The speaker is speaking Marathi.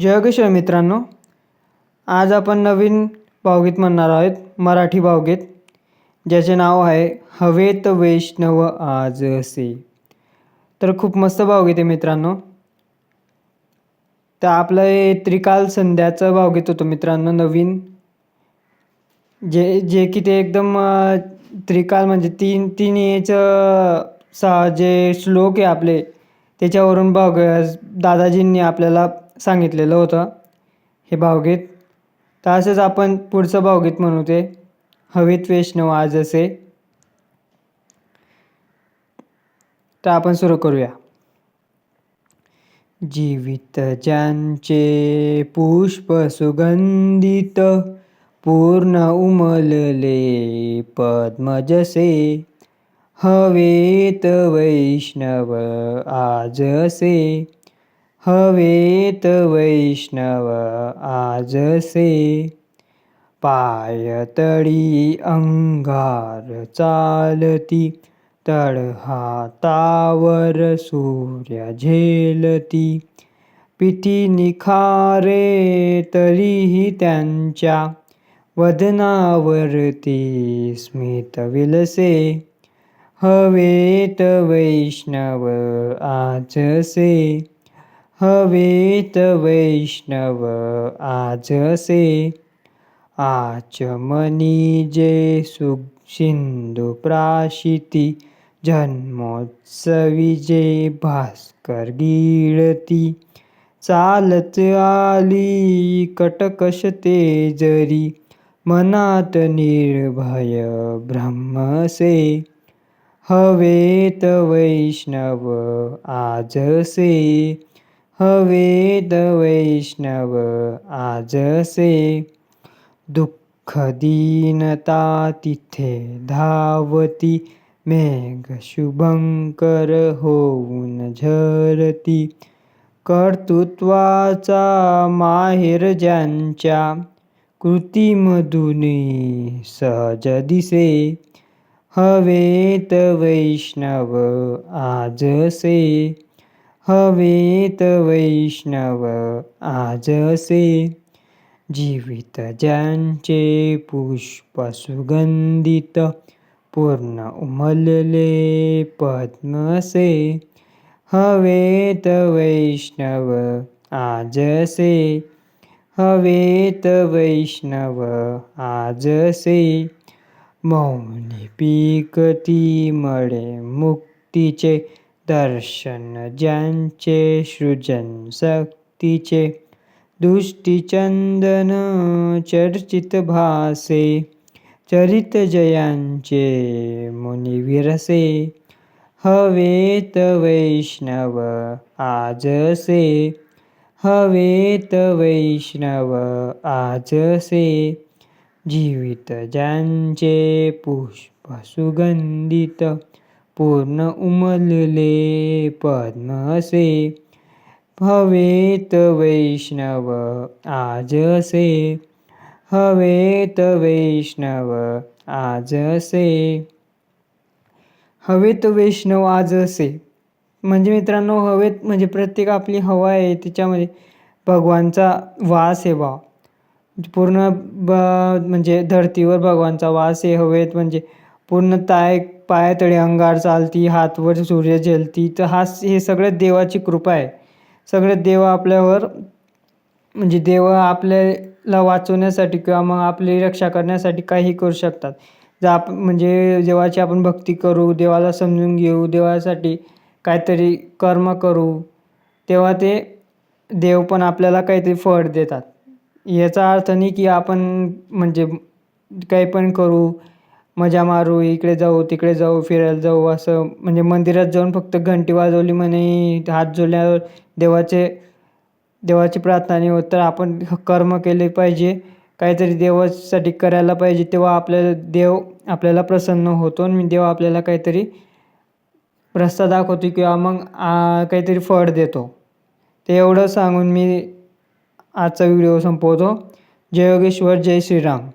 जयोगेश्वर मित्रांनो आज आपण नवीन भावगीत म्हणणार आहोत मराठी भावगीत ज्याचे नाव आहे हवेत वैष्णव आज से. तर खूप मस्त भावगीत आहे मित्रांनो. तर आपलं हे त्रिकाल संध्याचं भावगीत होतं मित्रांनो नवीन. जे जे की ते एकदम त्रिकाल म्हणजे तीन तीन याचं सा जे श्लोक आहे आपले त्याच्यावरून भाग दादाजींनी आपल्याला सांगितलेलं होतं. हे भावगीत तर असंच आपण पुढचं भावगीत म्हणू ते. हवेत वैष्णव आज असे. तर आपण सुरू करूया. जीवित ज्यांचे पुष्प सुगंधित पूर्ण उमलले पद्मजसे हवेत वैष्णव आजसे हवेत वैष्णव आजसे पायतळी अंगार चालती तळहातावर सूर्य झेलती. पिती निखारे तरीही त्यांच्या वदनावरती स्मित विलसे. हवेत वैष्णव आजसे हवेत वैष्णव आजसे आचमनी जे सिंधू प्राशिती जन्मोत्सवी जे भास्कर गिळती. चालत आली कटकश ते जरी मनात निर्भय ब्रह्मसे. हवेत वैष्णव आजसे हवेत वैष्णव आजसे. दुःख दीनता तिथे धावती. मेघ शुभंकर होऊन झरती. कर्तृत्वाचा माहेर ज्यांच्या कृतीमधून सहज दिसे. हवेत वैष्णव आजसे. हवेत वैष्णव आजसे. जीवित ज्यांचे पुष्प सुगंधित पूर्ण उमलले पद्मसे. हवेत वैष्णव आजसे. हवेत वैष्णव आजसे. मौनी पीकती मळे मुक्तीचे दर्शन ज्यांचे सृजन शक्तीचे दृष्टीचंदन चर्चित भासे चरित जयांचे मुनी विरसे हवेत वैष्णव आजसे हवेत वैष्णव आजसे जीवित ज्यांचे पुष्प सुगंधित पूर्ण उमलले पद्मसे हवेत वैष्णव आजसे हवेत वैष्णव आजसे. हवेत वैष्णव आजसे. म्हणजे मित्रांनो हवेत म्हणजे प्रत्येक आपली हवा आहे त्याच्यामध्ये भगवानचा वास आहे बा. पूर्ण ब म्हणजे धरतीवर भगवानचा वास आहे हवेत म्हणजे पूर्ण ताय पायातळे अंगार चालती हातवर सूर्य झेलती. तर हा हे सगळं देवाची कृपा आहे. सगळं देव आपल्यावर म्हणजे देव आपल्याला वाचवण्यासाठी किंवा मग आपली रक्षा करण्यासाठी काही करू शकतात. जर आप म्हणजे देवाची आपण भक्ती करू देवाला समजून घेऊ देवासाठी काहीतरी कर्म करू तेव्हा ते देव पण आपल्याला काहीतरी फळ देतात. याचा अर्थ नाही की आपण म्हणजे काही पण करू मजा मारू इकडे जाऊ तिकडे जाऊ फिरायला जाऊ असं. म्हणजे मंदिरात जाऊन फक्त घंटी वाजवली म्हणे हात जोडल्यावर देवाचे देवाची प्रार्थना नाही होत तर आपण कर्म केले पाहिजे. काहीतरी देवासाठी करायला पाहिजे तेव्हा आपल्याला देव आपल्याला प्रसन्न होतो आणि देव आपल्याला काहीतरी रस्ता दाखवतो किंवा मग काहीतरी फळ देतो. ते एवढं सांगून मी आजचा व्हिडिओ संपवतो. जय योगेश्वर जय श्रीराम.